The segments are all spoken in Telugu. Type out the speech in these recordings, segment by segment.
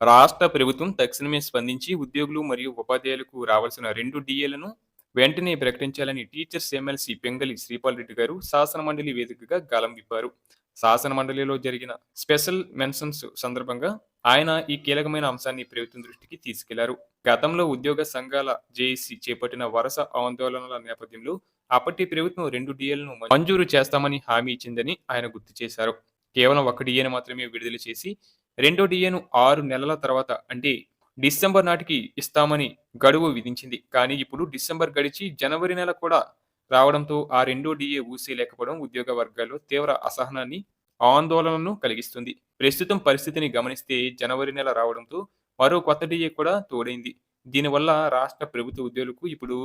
రాష్ట్ర ప్రభుత్వం తక్షణమే స్పందించి ఉద్యోగులు మరియు ఉపాధ్యాయులకు రావాల్సిన రెండు డిఏలను వెంటనే ప్రకటించాలని టీచర్స్ ఎమ్మెల్సీ పెంగలి శ్రీపాల్ రెడ్డి గారు శాసన మండలి వేదికగా గాలం విప్పారు. శాసన మండలిలో జరిగిన స్పెషల్ మెన్షన్స్ సందర్భంగా ఆయన ఈ కీలకమైన అంశాన్ని ప్రభుత్వం దృష్టికి తీసుకెళ్ళారు. గతంలో ఉద్యోగ సంఘాల జేఏసీ చేపట్టిన వరుస ఆందోళనల నేపథ్యంలో అప్పటి ప్రభుత్వం రెండు డిఏలను మంజూరు చేస్తామని హామీ ఇచ్చిందని ఆయన గుర్తు చేశారు. కేవలం ఒక డిఏను మాత్రమే విడుదల చేసి రెండో డిఏను ఆరు నెలల తర్వాత అంటే డిసెంబర్ నాటికి ఇస్తామని గడువు విధించింది. కానీ ఇప్పుడు డిసెంబర్ గడిచి జనవరి నెల కూడా రావడంతో ఆ రెండో డిఏ ఊసే లేకపోవడం ఉద్యోగ వర్గాల్లో తీవ్ర అసహనాన్ని ఆందోళనను కలిగిస్తుంది. ప్రస్తుతం పరిస్థితిని గమనిస్తే జనవరి నెల రావడంతో మరో కొత్త డిఏ కూడా తోడైంది. దీనివల్ల రాష్ట్ర ప్రభుత్వ ఉద్యోగులకు ఇప్పుడు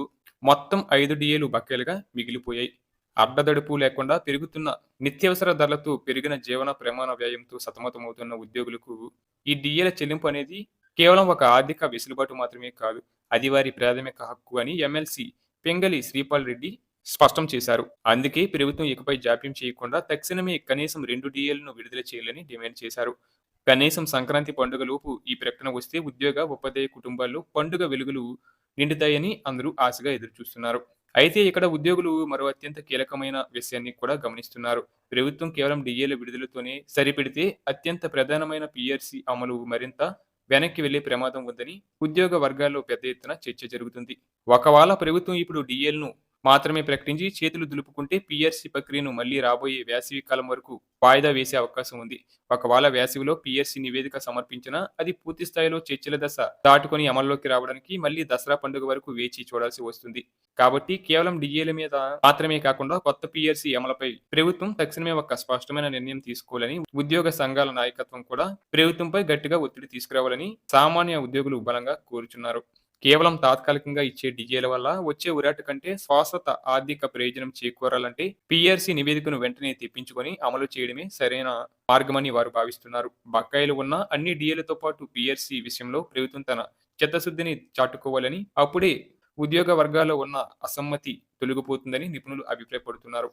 మొత్తం ఐదు డిఏలు బకాయిలుగా మిగిలిపోయాయి. అడ్డదడుపు లేకుండా పెరుగుతున్న నిత్యావసర ధరలతో పెరిగిన జీవన ప్రమాణ వ్యయంతో సతమతమవుతున్న ఉద్యోగులకు ఈ డిఏల చెల్లింపు అనేది కేవలం ఒక ఆర్థిక వెసులుబాటు మాత్రమే కాదు అది వారి ప్రాథమిక హక్కు అని ఎమ్మెల్సీ పెంగలి శ్రీపాల్ రెడ్డి స్పష్టం చేశారు. అందుకే ప్రభుత్వం ఇకపై జాప్యం చేయకుండా తక్షణమే కనీసం రెండు డిఏలను విడుదల చేయాలని డిమాండ్ చేశారు. కనీసం సంక్రాంతి పండుగ లోపు ఈ ప్రకటన వస్తే ఉద్యోగ ఉపాధ్యాయ కుటుంబాల్లో పండుగ వెలుగులు నిండుతాయని అందరూ ఆశగా ఎదురుచూస్తున్నారు. అయితే ఇక్కడ ఉద్యోగులు మరో అత్యంత కీలకమైన విషయాన్ని కూడా గమనిస్తున్నారు. ప్రభుత్వం కేవలం డిఏల విడుదలతోనే సరిపెడితే అత్యంత ప్రధానమైన పిఆర్సీ అమలు మరింత వెనక్కి వెళ్ళే ప్రమాదం ఉందని ఉద్యోగ వర్గాల్లో పెద్ద ఎత్తున చర్చ జరుగుతుంది. ఒకవేళ ప్రభుత్వం ఇప్పుడు డిఏలను మాత్రమే ప్రకటించి చేతులు దులుపుకుంటే పిఆర్సీ ప్రక్రియను మళ్ళీ రాబోయే వేసవి కాలం వరకు వాయిదా వేసే అవకాశం ఉంది. ఒకవేళ వేసవిలో పిఆర్సీ నివేదిక సమర్పించినా అది పూర్తి స్థాయిలో చర్చల దశ దాటుకొని అమల్లోకి రావడానికి మళ్ళీ దసరా పండుగ వరకు వేచి చూడాల్సి వస్తుంది. కాబట్టి కేవలం డిఏల మీద మాత్రమే కాకుండా కొత్త పిఆర్సీ అమలుపై ప్రభుత్వం తక్షణమే ఒక స్పష్టమైన నిర్ణయం తీసుకోవాలని ఉద్యోగ సంఘాల నాయకత్వం కూడా ప్రభుత్వంపై గట్టిగా ఒత్తిడి తీసుకురావాలని సామాన్య ఉద్యోగులు బలంగా కోరుచున్నారు. కేవలం తాత్కాలికంగా ఇచ్చే డిజేల వల్ల వచ్చే ఉరాట కంటే శాశ్వత ఆర్థిక ప్రయోజనం చేకూరాలంటే పిఆర్సీ నివేదికను వెంటనే తెప్పించుకొని అమలు చేయడమే సరైన మార్గమని వారు భావిస్తున్నారు. బకాయిలు ఉన్న అన్ని డిఏలతో పాటు పిఆర్సీ విషయంలో ప్రభుత్వం తన చిత్తశుద్ధిని చాటుకోవాలని అప్పుడే ఉద్యోగ వర్గాల్లో ఉన్న అసమ్మతి తొలగిపోతుందని నిపుణులు అభిప్రాయపడుతున్నారు.